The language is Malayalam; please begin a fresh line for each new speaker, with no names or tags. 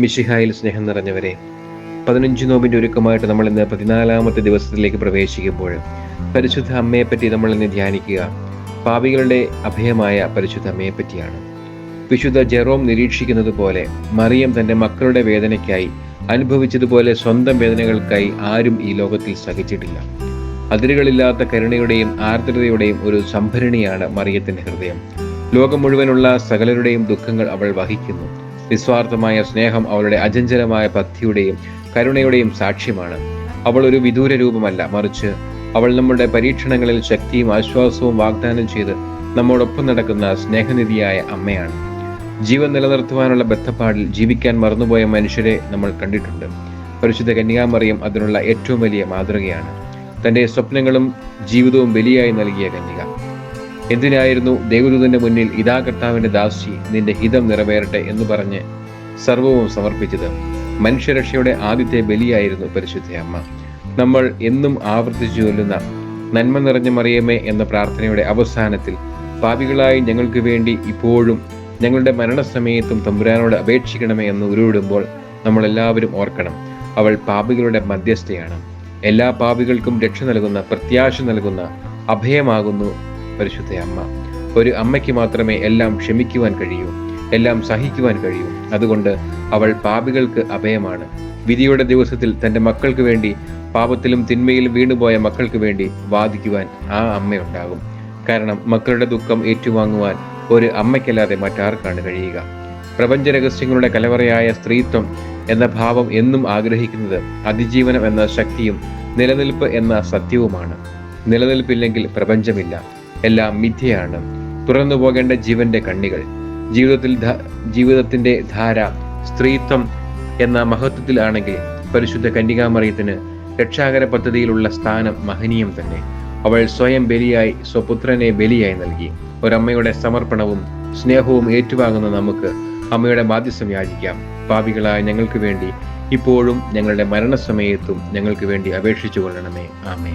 മിശിഹായിൽ സ്നേഹം നിറഞ്ഞവരെ പതിനഞ്ച് നോമ്പിന്റെ ഒരുക്കമായിട്ട് നമ്മൾ ഇന്ന് പതിനാലാമത്തെ ദിവസത്തിലേക്ക് പ്രവേശിക്കുമ്പോൾ പരിശുദ്ധ അമ്മയെപ്പറ്റി നമ്മൾ ഇന്ന് ധ്യാനിക്കുക. പാപികളുടെ അഭയമായ പരിശുദ്ധ അമ്മയെപ്പറ്റിയാണ്. വിശുദ്ധ ജെറോം നിരീക്ഷിക്കുന്നത് പോലെ മറിയം തന്റെ മക്കളുടെ വേദനയ്ക്കായി അനുഭവിച്ചതുപോലെ സ്വന്തം വേദനകൾക്കായി ആരും ഈ ലോകത്തിൽ സഹിച്ചിട്ടില്ല. അതിരുകളില്ലാത്ത കരുണയുടെയും ആർദ്രതയുടെയും ഒരു സംഭരണിയാണ് മറിയത്തിന്റെ ഹൃദയം. ലോകം മുഴുവനുള്ള സകലരുടെയും ദുഃഖങ്ങൾ അവൾ വഹിക്കുന്നു. നിസ്വാർത്ഥമായ സ്നേഹം അവളുടെ അചഞ്ചലമായ ഭക്തിയുടെയും കരുണയുടെയും സാക്ഷ്യമാണ്. അവൾ ഒരു വിദൂര രൂപമല്ല മറിച്ച് അവൾ നമ്മുടെ പരീക്ഷണങ്ങളിൽ ശക്തിയും ആശ്വാസവും വാഗ്ദാനം ചെയ്ത് നമ്മോടൊപ്പം നടക്കുന്ന സ്നേഹനിധിയായ അമ്മയാണ്. ജീവൻ നിലനിർത്തുവാനുള്ള ബദ്ധപ്പാടിൽ ജീവിക്കാൻ മറന്നുപോയ മനുഷ്യരെ നമ്മൾ കണ്ടിട്ടുണ്ട്. പരിശുദ്ധ കന്യാമറിയം അതിനുള്ള ഏറ്റവും വലിയ മാതൃകയാണ്. തന്റെ സ്വപ്നങ്ങളും ജീവിതവും ബലിയായി നൽകിയ കന്യക. എന്തിനായിരുന്നു ദേവദൂതന്റെ മുന്നിൽ ഇതാ കർത്താവിന്റെ ദാസി നിന്റെ ഹിതം നിറവേറട്ടെ എന്ന് പറഞ്ഞ് സർവവും സമർപ്പിച്ചത്? മനുഷ്യരക്ഷയുടെ ആദ്യത്തെ ബലിയായിരുന്നു പരിശുദ്ധ അമ്മ. നമ്മൾ എന്നും ആവർത്തിച്ചു ചൊല്ലുന്ന നന്മ നിറഞ്ഞ മറിയമേ എന്ന പ്രാർത്ഥനയുടെ അവസാനത്തിൽ പാപികളായി ഞങ്ങൾക്ക് വേണ്ടി ഇപ്പോഴും ഞങ്ങളുടെ മരണസമയത്തും തമ്പുരാനോട് അപേക്ഷിക്കണമേ എന്ന് ഉരുവിടുമ്പോൾ നമ്മളെല്ലാവരും ഓർക്കണം അവൾ പാപികളുടെ മധ്യസ്ഥയാണ്. എല്ലാ പാപികൾക്കും രക്ഷ നൽകുന്ന പ്രത്യാശ നൽകുന്ന അഭയമാകുന്നു പരിശുദ്ധ അമ്മ. ഒരു അമ്മയ്ക്ക് മാത്രമേ എല്ലാം ക്ഷമിക്കുവാൻ കഴിയൂ എല്ലാം സഹിക്കുവാൻ കഴിയൂ. അതുകൊണ്ട് അവൾ പാപികൾക്ക് അഭയമാണ്. വിധിയുടെ ദിവസത്തിൽ തന്റെ മക്കൾക്ക് വേണ്ടി പാപത്തിലും തിന്മയിലും വീണുപോയ മക്കൾക്ക് വേണ്ടി വാദിക്കുവാൻ ആ അമ്മയുണ്ടാകും. കാരണം മക്കളുടെ ദുഃഖം ഏറ്റുവാങ്ങുവാൻ ഒരു അമ്മയ്ക്കല്ലാതെ മറ്റാർക്കാണ് കഴിയുക. പ്രപഞ്ച രഹസ്യങ്ങളുടെ കലവറയായ സ്ത്രീത്വം എന്ന ഭാവം എന്നും ആഗ്രഹിക്കുന്നത് അതിജീവനം എന്ന ശക്തിയും നിലനിൽപ്പ് എന്ന സത്യവുമാണ്. നിലനിൽപ്പില്ലെങ്കിൽ പ്രപഞ്ചമില്ല. എല്ലാം മിഥ്യയാണ്. തുറന്നു പോകേണ്ട ജീവന്റെ കണ്ണികൾ ജീവിതത്തിൽ ജീവിതത്തിന്റെ ധാര സ്ത്രീത്വം എന്ന മഹത്വത്തിലാണെങ്കിൽ പരിശുദ്ധ കന്യകാമറിയത്തിന് രക്ഷാകര പദ്ധതിയിലുള്ള സ്ഥാനം മഹനീയം തന്നെ. അവൾ സ്വയം ബലിയായി സ്വപുത്രനെ ബലിയായി നൽകി. ഒരമ്മയുടെ സമർപ്പണവും സ്നേഹവും ഏറ്റുവാങ്ങുന്ന നമുക്ക് അമ്മയുടെ ബാധ്യസം യാചിക്കാം. പാപികളായ ഞങ്ങൾക്ക് വേണ്ടി ഇപ്പോഴും ഞങ്ങളുടെ മരണസമയത്തും ഞങ്ങൾക്ക് വേണ്ടി അപേക്ഷിച്ചു കൊള്ളണമേ ആമേ